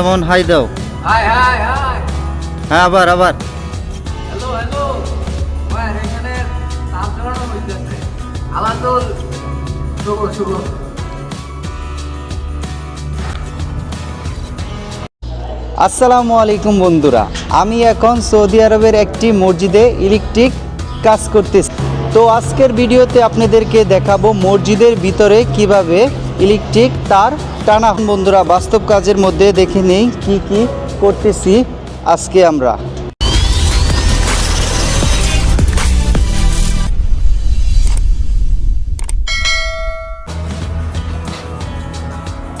সামন হাই দাও। Hi hi hi. হ্যাঁ আবার আবার। Hello hello. ভাই এখানে নাম জড়ানো হইতেছে। আলাদুল শুভ শুভ। আসসালামু আলাইকুম বন্ধুরা। আমি এখন সৌদি আরবের একটি মসজিদে ইলেকট্রিক কাজ করতেছি। তো আজকের ভিডিওতে আপনাদেরকে দেখাবো মসজিদের ভিতরে কীভাবে ইলেকট্রিক তার টানা। বন্ধুরা, বাস্তব কাজের মধ্যে দেখে নেই কি কি করতেছি আজকে আমরা।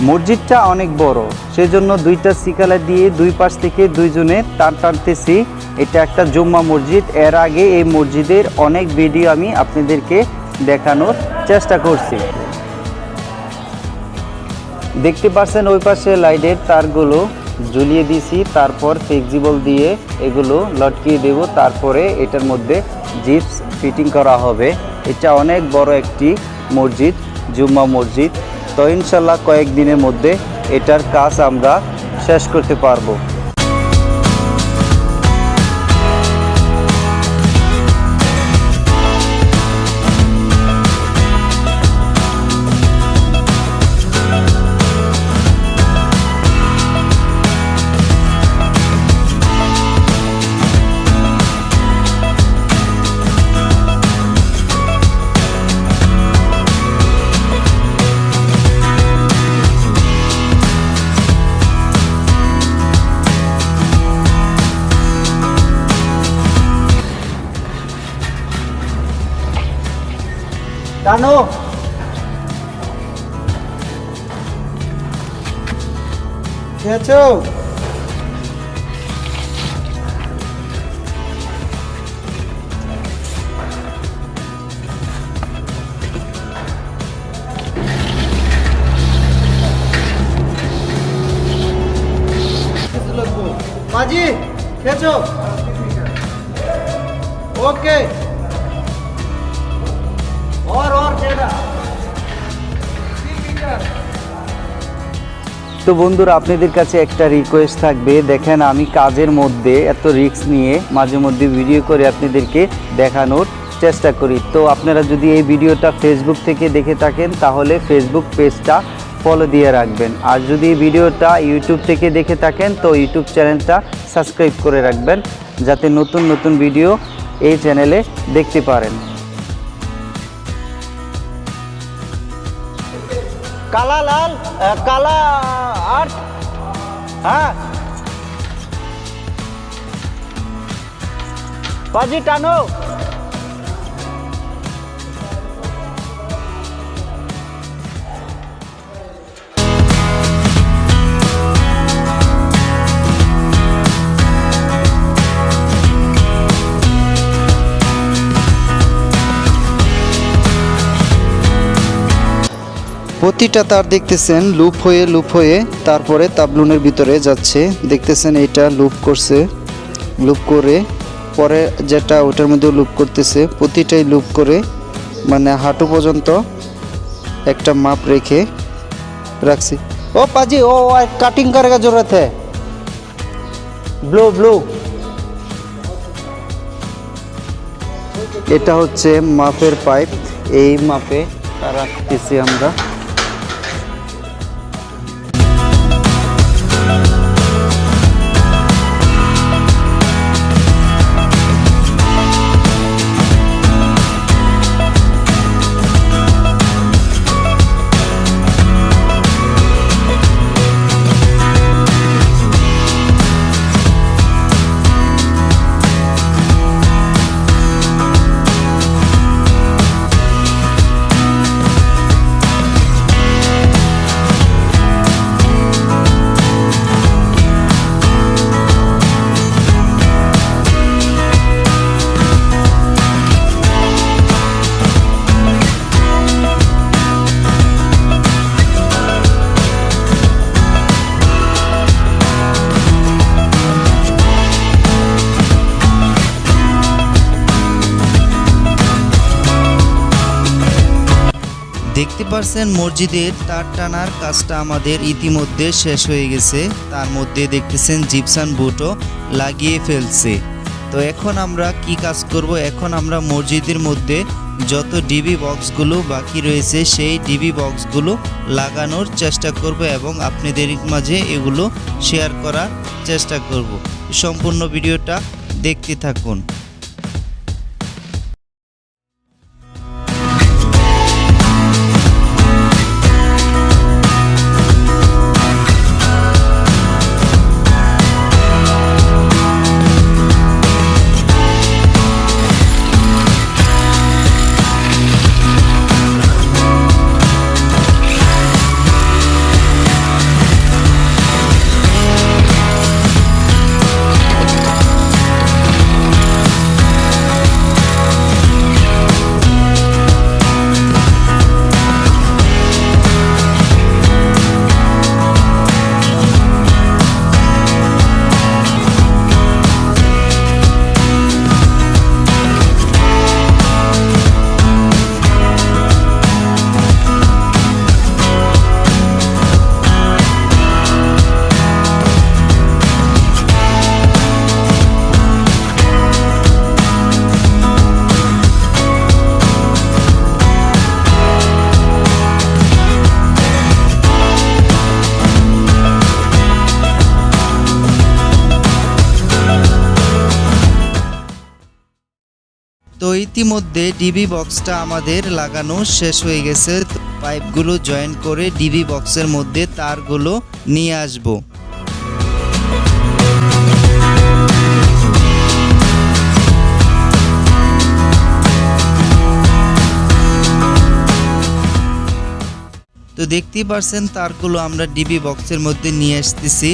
মসজিদটা অনেক বড়, সেজন্য দুইটা সিকালা দিয়ে দুই পাশ থেকে দুইজনে টান টানতেছি। এটা একটা জুম্মা মসজিদ, এর আগে এই মসজিদের অনেক ভিডিও আমি আপনাদেরকে দেখানোর চেষ্টা করছি। দেখতে পাচ্ছেন ওই পাশে লাইটের তারগুলো ঝুলিয়ে দিছি তারপর ফ্লেক্সিবল দিয়ে এগুলো লটকিয়ে দেব, তারপরে এটার মধ্যে জিপস ফিটিং করা হবে। এটা অনেক বড় একটি মসজিদ, জুম্মা মসজিদ। তো ইনশাল্লাহ কয়েকদিনের মধ্যে এটার কাজ আমরা শেষ করতে পারব। 나노. 대충 맞지? 대충 오케이. তো বন্ধুরা, আপনাদের কাছে একটা রিকোয়েস্ট থাকবে। দেখেন, আমি কাজের মধ্যে এত রিস্ক নিয়ে মাঝে মধ্যে ভিডিও করে আপনাদেরকে দেখানোর চেষ্টা করি। তো আপনারা যদি এই ভিডিওটা ফেসবুক থেকে দেখে থাকেন, তাহলে ফেসবুক পেজটা ফলো দিয়ে রাখবেন। আর যদি ভিডিওটা ইউটিউব থেকে দেখে থাকেন, তো ইউটিউব চ্যানেলটা সাবস্ক্রাইব করে রাখবেন, যাতে নতুন নতুন ভিডিও এই চ্যানেলে দেখতে পারেন। কালা লাল কালা আর্ট হ্যাঁ। পাজি টানো। প্রতিটা তার দেখতেছেন, লুপ হয়ে লুপ হয়ে, তারপরে তাবলুনের ভিতরে যাচ্ছে। দেখতেছেন এটা লুপ করছে, লুপ করে, পরে যেটা ওটার মধ্যে লুপ করতেছে, প্রতিটাই লুপ করে মানে হাঁটু পর্যন্ত একটা মাপ রেখে রাখছি। ও পাজি, ও কাটিং করেগা জরুরত ব্লু ব্লু এটা হচ্ছে মাপের পাইপ এই মাপে রাখতেছি আমরা। দেখতে পারছেন মসজিদের তার টানার কাজটা আমাদের ইতিমধ্যে শেষ হয়ে গেছে। তার মধ্যে দেখতেছেন জিপসান বুটও লাগিয়ে ফেলছে। তো এখন আমরা কি কাজ করব? এখন আমরা মসজিদের মধ্যে যত ডিবি বক্সগুলো বাকি রয়েছে, সেই ডিবি বক্সগুলো লাগানোর চেষ্টা করব এবং আপনাদের মাঝে এগুলো শেয়ার করার চেষ্টা করব। সম্পূর্ণ ভিডিওটা দেখতে থাকুন। তো ইতিমধ্যে ডিবি বক্সটা আমাদের লাগানো শেষ হয়ে গেছে। পাইপগুলো জয়েন করে ডিবি বক্সের মধ্যে তারগুলো নিয়ে আসব। তো দেখতেই পারছেন, তারগুলো আমরা ডিবি বক্সের মধ্যে নিয়ে আসতেছি।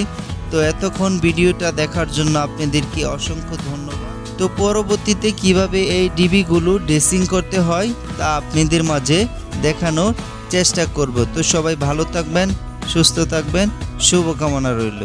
তো এতক্ষণ ভিডিওটা দেখার জন্য আপনাদেরকে অসংখ্য ধন্যবাদ। তো পরবর্তীতে কীভাবে এই ডিবিগুলো ড্রেসিং করতে হয় তা আপনাদের মাঝে দেখানোর চেষ্টা করব। তো সবাই ভালো থাকবেন, সুস্থ থাকবেন, শুভকামনা রইল।